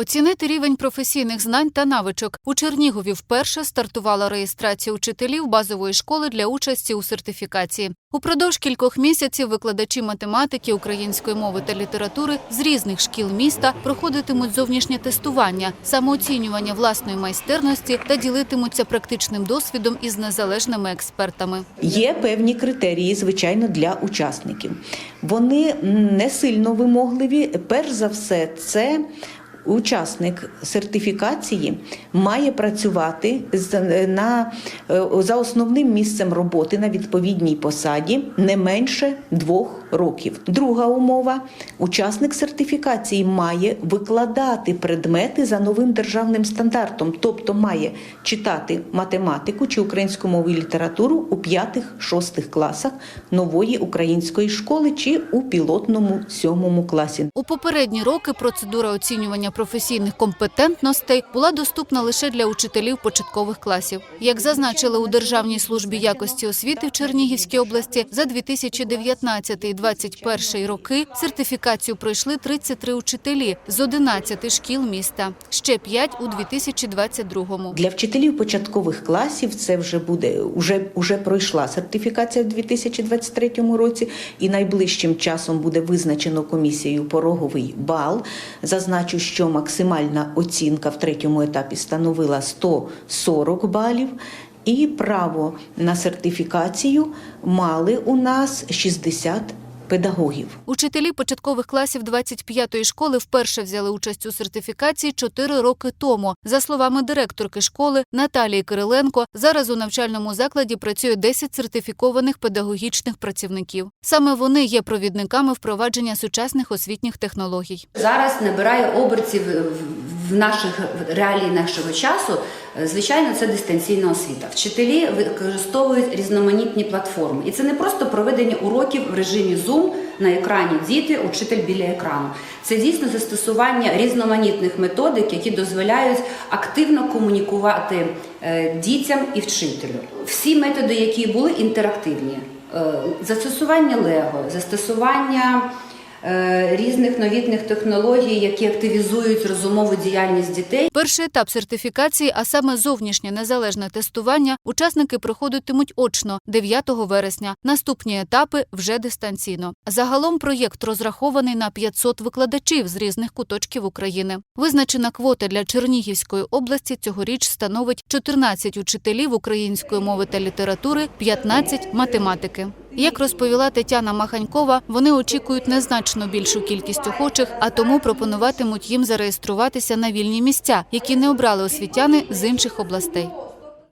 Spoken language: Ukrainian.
Оцінити рівень професійних знань та навичок. У Чернігові вперше стартувала реєстрація учителів базової школи для участі у сертифікації. Упродовж кількох місяців викладачі математики, української мови та літератури з різних шкіл міста проходитимуть зовнішнє тестування, самооцінювання власної майстерності та ділитимуться практичним досвідом із незалежними експертами. Є певні критерії, звичайно, для учасників. Вони не сильно вимогливі. Перш за все, це учасник сертифікації має працювати з- на, е, за основним місцем роботи на відповідній посаді не менше двох років. Друга умова: учасник сертифікації має викладати предмети за новим державним стандартом, тобто має читати математику чи українську мову і літературу у п'ятих-шостих класах нової української школи чи у пілотному сьомому класі. У попередні роки процедура оцінювання професійних компетентностей була доступна лише для учителів початкових класів. Як зазначили у Державній службі якості освіти в Чернігівській області, за 2019-2021 роки сертифікацію пройшли 33 учителі з 11 шкіл міста, ще 5 у 2022-му. Для вчителів початкових класів це вже буде уже, уже пройшла сертифікація в 2023 році, і найближчим часом буде визначено комісією пороговий бал. Зазначу, що максимальна оцінка в третьому етапі становила 140 балів. І право на сертифікацію мали у нас 60 педагогів. Учителі початкових класів 25-ї школи вперше взяли участь у сертифікації 4 роки тому. За словами директорки школи Наталії Кириленко, зараз у навчальному закладі працює 10 сертифікованих педагогічних працівників. Саме вони є провідниками впровадження сучасних освітніх технологій. Зараз набирає обертів в- наших реалії нашого часу. е, Звичайно, це дистанційна освіта. Вчителі використовують різноманітні платформи, і це не просто проведення уроків в режимі Zoom на екрані діти, учитель біля екрану. Це дійсно застосування різноманітних методик, які дозволяють активно комунікувати е, дітям і вчителю. Всі методи, які були інтерактивні, Е, застосування Лего, застосування різних новітних технологій, які активізують розумову діяльність дітей. Перший етап сертифікації, а саме зовнішнє незалежне тестування, учасники проходитимуть очно 9 вересня. Наступні етапи вже дистанційно. Загалом проєкт розрахований на 500 викладачів з різних куточків України. Визначена квота для Чернігівської області цьогоріч становить 14 учителів української мови та літератури, 15 – математики. Як розповіла Тетяна Маханькова, вони очікують незначно більшу кількість охочих, а тому пропонуватимуть їм зареєструватися на вільні місця, які не обрали освітяни з інших областей.